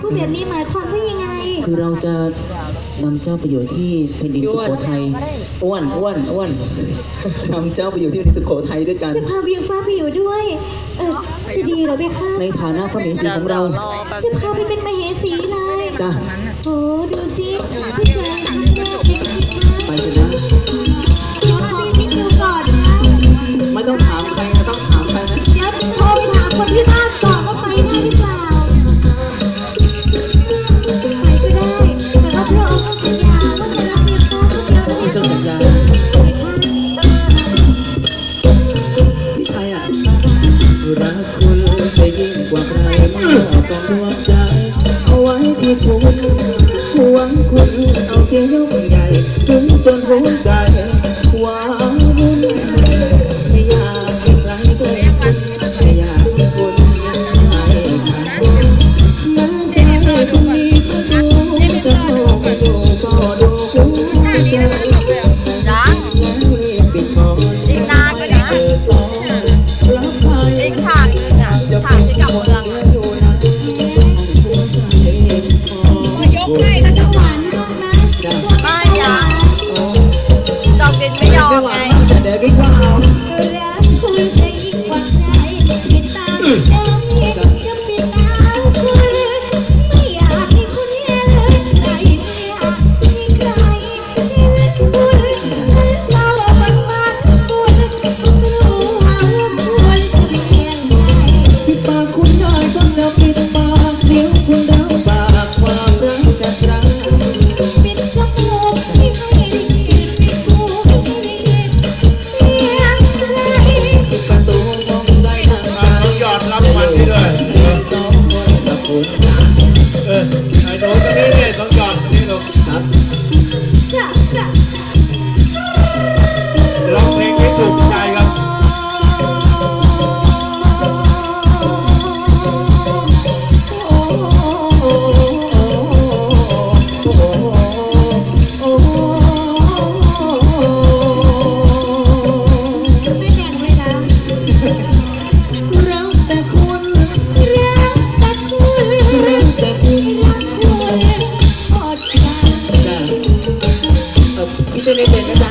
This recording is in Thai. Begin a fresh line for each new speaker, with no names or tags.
ผู้แบบนี้หมายความว่ายังไง
คือเราจะนำเจ้าไปอยู่ที่แผ่นดินสุโขทัยอ้วนอ้วนอ้วนนำเจ้าไปอยู่ที่แผ่นดินสุโขทัยด้วยกัน
จะพาเวียงฟ้าไปอยู่ด้วย เออจะดีหรอเม่ยค่ะ
ในฐานะพระมเหสีของเรา
จะพาไปเป็นมเหสีเลย
จ้ะ
โอ้ดูสิพี่แจ๊ค
ไปเถอะนะ
ขอพี่ดูก่อน
ไม่ต้องถามใครไม่ต้องถามใครนะ
เดี๋ยวโทรไปถามคนที่บ้านก่อน คุ
ณเสียิ่งกว่าใครมากกองดวมใจ เอาไว้ที่คุณหวังคุณเอาเสียงยกใหญ่ถึงจนหัวใจว้าวุ่
ไม่อยาก
ให้
ใครต้องไม่อยากให้คุณให้ฉันคุณน้ำใจ
คุณมีก็
ดูจะ
โท
ร
ก็
ดูก็
ดูหัวใจ
สัญญาแล้วรีก
ปิดก่อนไม่เปิ
ดก่อน Thank you. Então também Felipe,